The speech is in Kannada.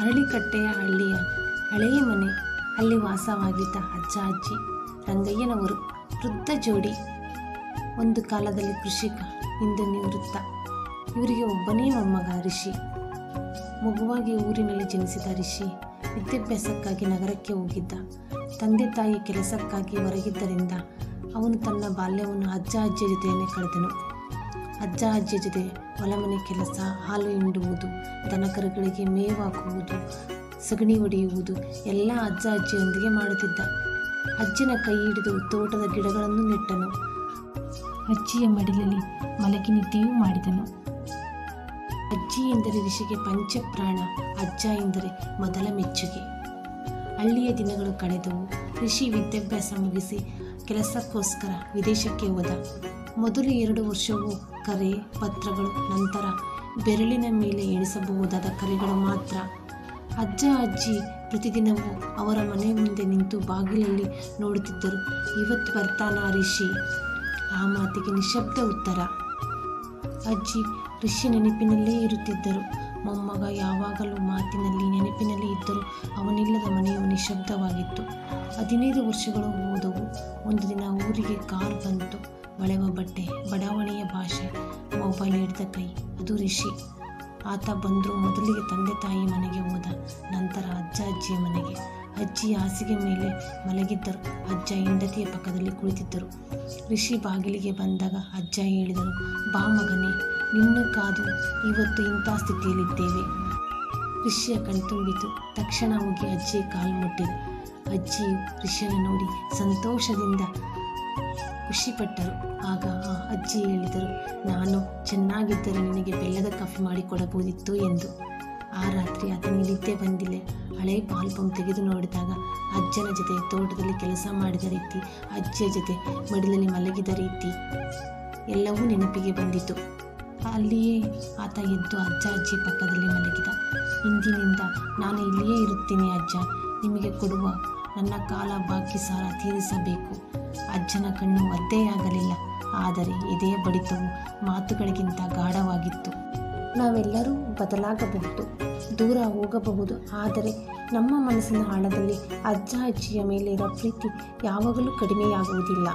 ಅರಳಿಕಟ್ಟೆಯ ಹಳ್ಳಿಯ ಹಳೆಯ ಮನೆ. ಅಲ್ಲಿ ವಾಸವಾಗಿದ್ದ ಅಜ್ಜ, ಅಜ್ಜಿ, ರಂಗಯ್ಯನವರು ವೃದ್ಧ ಜೋಡಿ ಒಂದು ಕಾಲದಲ್ಲಿ ಕೃಷಿಕ ಇಂದು ನಿವೃತ್ತ. ಇವರಿಗೆ ಒಬ್ಬನೇ ಮೊಮ್ಮಗ ಋಷಿ ಮಗುವಾಗಿ ಊರಿನಲ್ಲಿ ಜನಿಸಿದ ಋಷಿ ವಿದ್ಯಾಭ್ಯಾಸಕ್ಕಾಗಿ ನಗರಕ್ಕೆ ಹೋಗಿದ್ದ. ತಂದೆ ತಾಯಿ ಕೆಲಸಕ್ಕಾಗಿ ಹೊರಗಿದ್ದರಿಂದ ಅವನು ತನ್ನ ಬಾಲ್ಯವನ್ನು ಅಜ್ಜ ಅಜ್ಜಿ ಜೊತೆಯನ್ನೇ ಕಳೆದನು. ಅಜ್ಜ ಅಜ್ಜಿ ಜೊತೆ ಹೊಲಮನೆ ಕೆಲಸ, ಹಾಲು ಹಿಂಡುವುದು, ದನಕರುಗಳಿಗೆ ಮೇವು ಹಾಕುವುದು, ಸಗಣಿ ಹೊಡೆಯುವುದು ಎಲ್ಲ ಅಜ್ಜ ಅಜ್ಜಿಯೊಂದಿಗೆ ಮಾಡುತ್ತಿದ್ದ. ಅಜ್ಜಿನ ಕೈ ಹಿಡಿದು ತೋಟದ ಗಿಡಗಳನ್ನು ನೆಟ್ಟನು. ಅಜ್ಜಿಯ ಮಡಿಲಲ್ಲಿ ಮಲಗಿ ನಿದ್ದೆಯೂ ಮಾಡಿದನು. ಅಜ್ಜಿ ಎಂದರೆ ಋಷಿಗೆ ಪಂಚಪ್ರಾಣ, ಅಜ್ಜ ಎಂದರೆ ಮೊದಲ ಮೆಚ್ಚುಗೆ. ಹಳ್ಳಿಯ ದಿನಗಳು ಕಳೆದವು. ಋಷಿ ವಿದ್ಯಾಭ್ಯಾಸ ಮುಗಿಸಿ ಕೆಲಸಕ್ಕೋಸ್ಕರ ವಿದೇಶಕ್ಕೆ ಹೋದ. ಮೊದಲು ಎರಡು ವರ್ಷವು ಕರೆ ಪತ್ರಗಳು ನಂತರ ಬೆರಳಿನ ಮೇಲೆ ಎಣಿಸಬಹುದಾದ ಕರೆಗಳು ಮಾತ್ರ. ಅಜ್ಜ ಅಜ್ಜಿ ಪ್ರತಿದಿನವೂ ಅವರ ಮನೆ ಮುಂದೆ ನಿಂತು ಬಾಗಿಲಲ್ಲಿ ನೋಡುತ್ತಿದ್ದರು. ಇವತ್ತು ಬರ್ತಾನಾ ರಿಷಿ? ಆ ಮಾತಿಗೆ ನಿಶಬ್ದ ಉತ್ತರ. ಅಜ್ಜಿ ಋಷಿ ನೆನಪಿನಲ್ಲೇ ಇರುತ್ತಿದ್ದರು. ಮೊಮ್ಮಗ ಯಾವಾಗಲೂ ಮಾತಿನಲ್ಲಿ ನೆನಪಿನಲ್ಲಿ ಇದ್ದರೂ ಅವನಿಲ್ಲದ ಮನೆಯು ನಿಶಬ್ದವಾಗಿತ್ತು ಹದಿನೈದು ವರ್ಷಗಳು ಹೋದವು. ಒಂದು ದಿನ ಊರಿಗೆ ಕಾರ್ ಬಂತು. ಹೊಳೆವ ಬಟ್ಟೆ, ಬಡಾವಣೆಯ ಭಾಷೆ, ಮೊಬೈಲ್ ಹಿಡಿದ ಕೈ, ಅದು ಋಷಿ ಆತ ಬಂದರೂ ಮೊದಲಿಗೆ ತಂದೆ ತಾಯಿ ಮನೆಗೆ ಹೋದ ನಂತರ ಅಜ್ಜ ಅಜ್ಜಿಯ ಮನೆಗೆ. ಅಜ್ಜಿ ಹಾಸಿಗೆ ಮೇಲೆ ಮಲಗಿದ್ದರು. ಅಜ್ಜ ಹೆಂಡತಿಯ ಪಕ್ಕದಲ್ಲಿ ಕುಳಿತಿದ್ದರು. ಋಷಿ ಬಾಗಿಲಿಗೆ ಬಂದಾಗ ಅಜ್ಜ ಹೇಳಿದರು ಬಾ ಮಗನೇ, ನಿನ್ನ ಕಾದು ಇವತ್ತು ಇಂಥ ಸ್ಥಿತಿಯಲ್ಲಿದ್ದೇವೆ. ಋಷಿಯ ಕಣ್ತುಂಬಿತು ತಕ್ಷಣ ಹೋಗಿ ಅಜ್ಜಿ ಕಾಲು ಮುಟ್ಟಿದೆ. ಅಜ್ಜಿಯು ಋಷಿಯನ್ನು ನೋಡಿ ಸಂತೋಷದಿಂದ ಖುಷಿಪಟ್ಟರು. ಆಗ ಆ ಅಜ್ಜಿ ಹೇಳಿದರು, ನಾನು ಚೆನ್ನಾಗಿದ್ದರೆ ನಿನಗೆ ಬೆಲ್ಲದ ಕಾಫಿ ಮಾಡಿಕೊಡಬಹುದಿತ್ತು ಎಂದು. ಆ ರಾತ್ರಿ ಆತನಿಗೆ ನಿದ್ದೆ ಬಂದಿಲ್ಲ. ಹಳೆ ಆಲ್ಬಮ್ ತೆಗೆದು ನೋಡಿದಾಗ ಅಜ್ಜನ ಜೊತೆ ತೋಟದಲ್ಲಿ ಕೆಲಸ ಮಾಡಿದ ರೀತಿ, ಅಜ್ಜಿಯ ಜೊತೆ ಮಡಿಲಲ್ಲಿ ಮಲಗಿದ ರೀತಿ ಎಲ್ಲವೂ ನೆನಪಿಗೆ ಬಂದಿತು ಅಲ್ಲಿಯೇ ಆತ ಎದ್ದು ಅಜ್ಜ ಅಜ್ಜಿ ಪಕ್ಕದಲ್ಲಿ ಮಲಗಿದ. ಇಂದಿನಿಂದ ನಾನು ಇಲ್ಲಿಯೇ ಇರುತ್ತೀನಿ ಅಜ್ಜ. ನಿಮಗೆ ಕೊಡುವ ನನ್ನ ಕಾಲ ಬಾಕಿ ಸಾಲ ತೀರಿಸಬೇಕು. ಅಜ್ಜನ ಕಣ್ಣು ಒದ್ದೆಯಾಗಲಿಲ್ಲ. ಆದರೆ ಎದೆಯ ಬಡಿತವು ಮಾತುಗಳಿಗಿಂತ ಗಾಢವಾಗಿತ್ತು. ನಾವೆಲ್ಲರೂ ಬದಲಾಗಬಹುದು. ದೂರ ಹೋಗಬಹುದು. ಆದರೆ ನಮ್ಮ ಮನಸ್ಸಿನ ಆಳದಲ್ಲಿ ಅಜ್ಜ ಅಜ್ಜಿಯ ಮೇಲೆ ಇರೋ ಪ್ರೀತಿ ಯಾವಾಗಲೂ ಕಡಿಮೆಯಾಗುವುದಿಲ್ಲ.